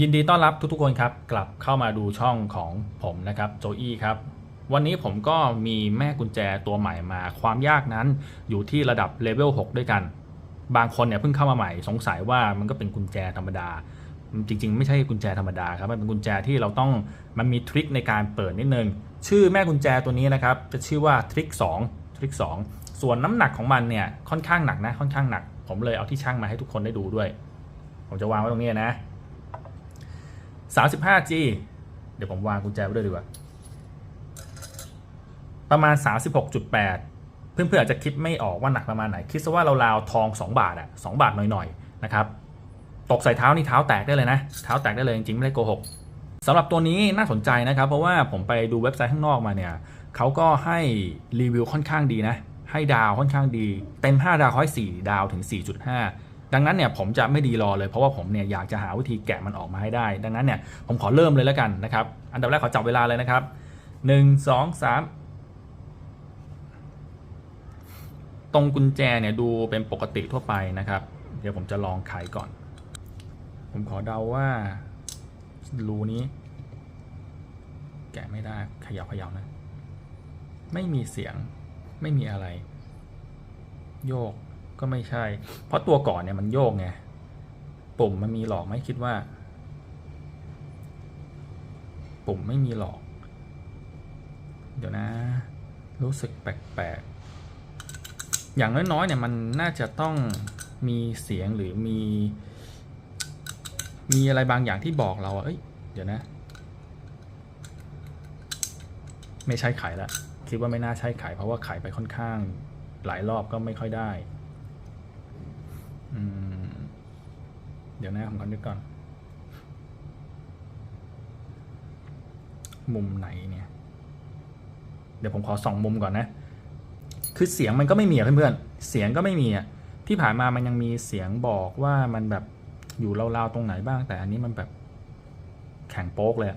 ยินดีต้อนรับทุกๆคนครับกลับเข้ามาดูช่องของผมนะครับโจอี้ครับวันนี้ผมก็มีแม่กุญแจตัวใหม่มาความยากนั้นอยู่ที่ระดับเลเวล6ด้วยกัน บางคนเนี่ยเพิ่งเข้ามาใหม่สงสัยว่ามันก็เป็นกุญแจธรรมดา จริง ๆ ไม่ใช่กุญแจธรรมดาครับมันเป็นกุญแจที่เราต้องมันมีทริคในการเปิดนิดนึงชื่อแม่กุญแจตัวนี้นะครับจะชื่อว่าทริค2ทริค2ส่วนน้ำหนักของมันเนี่ยค่อนข้างหนักนะค่อนข้างหนัก ผมเลยเอาที่ช่างมาให้ทุกคนได้ดูด้วย ผมจะวางไว้ตรงนี้นะ 35G เดี๋ยวผมวางกุญแจไว้ด้วยดีกว่า ประมาณ 36.8 เพื่อนๆอาจจะคิดไม่ออกว่าหนักประมาณไหน คิดซะว่าเราราวทอง 2 บาทอะ2บาทหน่อยๆนะครับ ตกใส่เท้านี่เท้าแตกได้เลยนะ เท้าแตกได้เลยจริงๆไม่ได้โกหกสำหรับตัวนี้น่าสนใจนะครับ เพราะว่าผมไปดูเว็บไซต์ข้างนอกมาเนี่ยเขาก็ให้รีวิวค่อนข้างดีนะ ให้ดาวค่อนข้างดี เต็ม 5 ดาวเขาให้4ดาวถึง 4.5 ดังนั้นเนี่ยผมจะไม่ดีรอเลยเพราะว่าผมเนี่ยอยากจะหาวิธีแกะมันออกมาให้ได้ ดังนั้นเนี่ยผมขอเริ่มเลยแล้วกันนะครับ อันดับแรกขอจับเวลาเลยนะครับ 1 2 3 ตรงกุญแจเนี่ยดูเป็นปกติทั่วไปนะครับ เดี๋ยวผมจะลองไขก่อน ผมขอเดาว่ารูนี้ แกะไม่ได้ขยับขยับนะ ไม่มีเสียงไม่มีอะไร โยก ก็ไม่ใช่ เพราะตัวก่อนเนี่ยมันโยกไง ปุ่มมันมีหลอกไหมคิดว่า ปุ่มไม่มีหลอก เดี๋ยวนะ รู้สึกแปลกๆ อย่างน้อยๆเนี่ยมันน่าจะต้องมีเสียงหรือมี มีอะไรบางอย่างที่บอกเราอะเอ้ย เดี๋ยวนะ ไม่ใช่ไขละคิดว่าไม่น่าใช่ไขเพราะว่าไขไปค่อนข้างหลายรอบก็ไม่ค่อยได้ เดี๋ยวนะผมก่อนึกก่อน มุมไหนเนี่ย เดี๋ยวผมขอสองมุมก่อนนะ คือเสียงมันก็ไม่มีอะเพื่อนๆ เสียงก็ไม่มีอะที่ผ่านมามันยังมีเสียงบอกว่ามันแบบอยู่ราวๆตรงไหนบ้าง แต่อันนี้มันแบบแข็งโป๊กเลย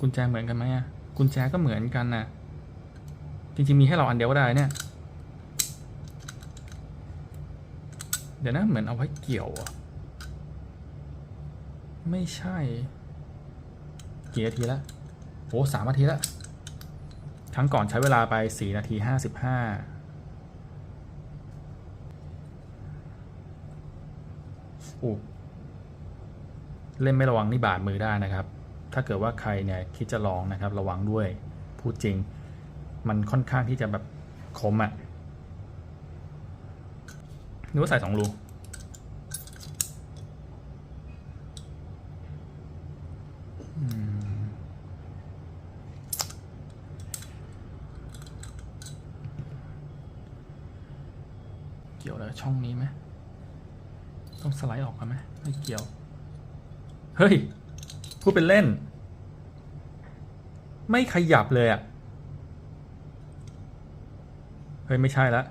กุญแจเหมือนกันไหมอะกุญแจก็เหมือนกันนะจริงๆมีให้เราอันเดียวก็ได้เนี่ย เดี๋ยวนะเหมือนเอาไว้เกี่ยวอะไม่ใช่กี่นาทีแล้วโอ้สามนาทีแล้วครั้งก่อนใช้เวลาไป4นาที55อู้เล่นไม่ระวังนี่บาดมือได้นะครับ ถ้าเกิดว่าใครเนี่ยคิดจะลองนะครับ ระวังด้วย พูดจริง มันค่อนข้างที่จะแบบคมอะ่ะ นึกว่าใส่สองรูอืมเกี่ยวแล้วช่องนี้ไหมต้องสไลด์ออกกันไหมไม่เกี่ยว เฮ้ย พูดเป็นเล่น ไม่ขยับเลยอะ่ะ เฮ้ย ไม่ใช่ละ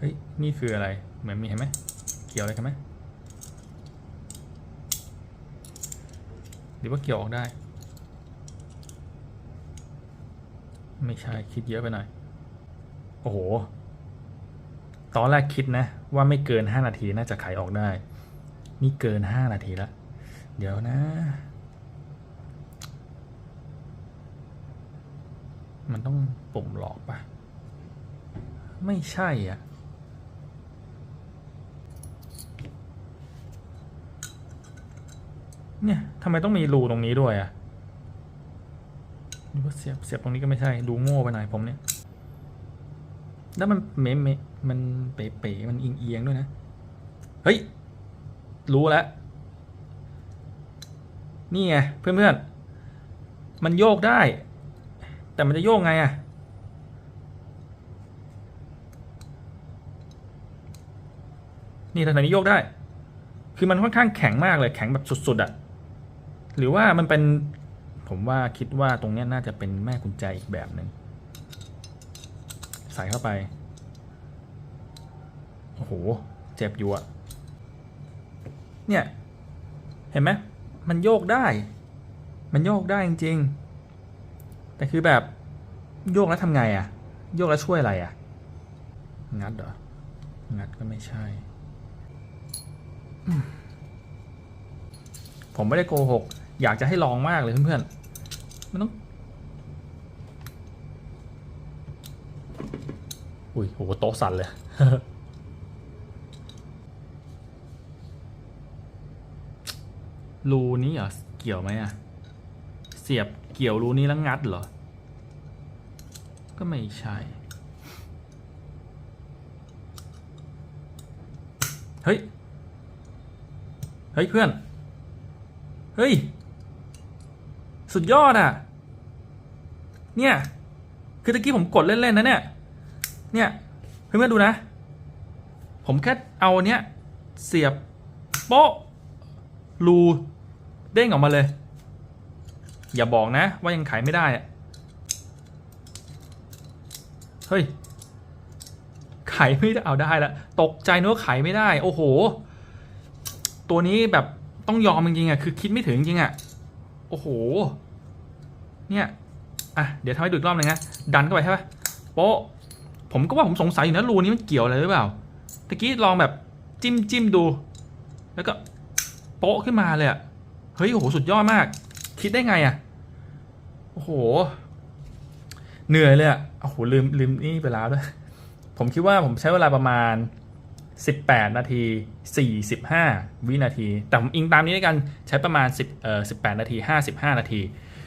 เฮ้ย นี่คืออะไร เหมือนมีเห็นไหม เกี่ยวอะไรกันไหมหรือว่าเกี่ยวออกได้ ไม่ใช่ คิดเยอะไปหน่อย โอ้โห ตอนแรกคิดนะ ว่าไม่เกิน 5 นาทีน่าจะไขออกได้ นี่เกิน 5 นาทีแล้ว เดี๋ยวนะ มันต้องปุ่มหลอกปะไม่ใช่อะ เนี่ยทำไมต้องมีรูตรงนี้ด้วยอะหรือว่าเสียบเสียบตรงนี้ก็ไม่ใช่ดูโง่ไปหน่อยผมเนี่ย แล้วมันเมะเมะมันเป๋เป๋มันเอียงเอียงๆด้วยนะ เฮ้ย รู้แล้ว นี่ไงเพื่อนๆ มันโยกได้ แต่มันจะโยกไงอะนี่ทางนี้โยกได้ คือมันค่อนข้างแข็งมากเลยแข็งแบบสุดๆอะ หรือว่ามันเป็นผมว่าคิดว่าตรงนี้น่าจะเป็นแม่กุญแจอีกแบบหนึ่งใส่เข้าไป โอ้โห เจ็บอยู่อะเนี่ย เห็นไหมมันโยกได้ มันโยกได้จริงๆ แต่คือแบบโยกแล้วทำไงอะโยกแล้วช่วยอะไรอะงัดเหรอ งัดก็ไม่ใช่ ผมไม่ได้โกหก อยากจะให้ลองมากเลยเพื่อนๆ มันต้อง อุ้ยโหโต๊ะสั่นเลย รูนี้เหรอ เกี่ยวไหมอะเสียบเกี่ยวรูนี้แล้วงัดเหรอ ก็ไม่ใช่ เฮ้ย เฮ้ยเพื่อน เฮ้ย สุดยอดอะ เนี่ย คือตะกี้ผมกดเล่น ๆ นะเนี่ย เนี่ย เพื่อนๆดูนะ ผมแค่เอาเนี้ย เสียบ โป๊ะรูเด้งออกมาเลย อย่าบอกนะ ว่ายังขายไม่ได้อะเฮ้ย ขายไม่ได้เอาได้ละ ตกใจนึกว่าขายไม่ได้ โอ้โห ตัวนี้แบบต้องยอมจริงๆอะ คือคิดไม่ถึงจริงอะ โอ้โห เนี่ย อะ เดี๋ยวทำให้ดูอีกรอบหนึงนะ ดันเข้าไปใช่ปะโป๊ะ ผมก็ว่าผมสงสัยอยู่นะรูนี้มันเกี่ยวอะไรหรือเปล่า ตะกี้ลองแบบจิ้มจิ้มดู แล้วก็โป๊ะขึ้นมาเลยอะเฮ้ย โอ้โห สุดยอดมาก คิดได้ไงอะโอ้โห เหนื่อยเลยอะโอ้โห ลืมลืมนี่ไปแล้วด้วย ผมคิดว่าผมใช้เวลาประมาณ 18 นาที 45 วินาที แต่ผมอิงตามนี้ด้วยกันใช้ประมาณ10เอ่อ18 นาที 55 นาที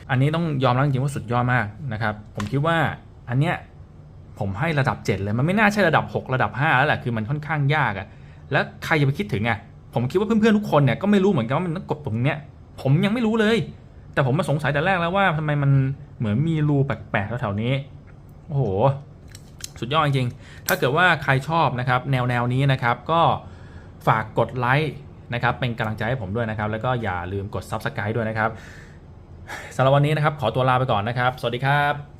อันนี้ต้องยอมรับจริงว่าสุดยอดมากนะครับ ผมคิดว่าอันเนี้ยผมให้ระดับ 7 เลย มันไม่น่าใช่ระดับ 6 ระดับ 5 แล้วแหละ คือมันค่อนข้างยากอะแล้วใครจะไปคิดถึงอะผมคิดว่าเพื่อนๆทุกคนเนี่ยก็ไม่รู้เหมือนกันว่ามันต้องกดตรงเนี้ย ผมยังไม่รู้เลย แต่ผมมาสงสัยแต่แรกแล้วว่าทำไมมันเหมือนมีรูแปลกๆแถวๆนี้ โอ้โห สุดยอดจริงๆถ้าเกิดว่าใครชอบนะครับแนวแนวนี้นะครับก็ฝากกดไลค์นะครับเป็นกำลังใจให้ผมด้วยนะครับ แล้วก็อย่าลืมกด Subscribe ด้วยนะครับสำหรับวันนี้นะครับขอตัวลาไปก่อนนะครับ สวัสดีครับ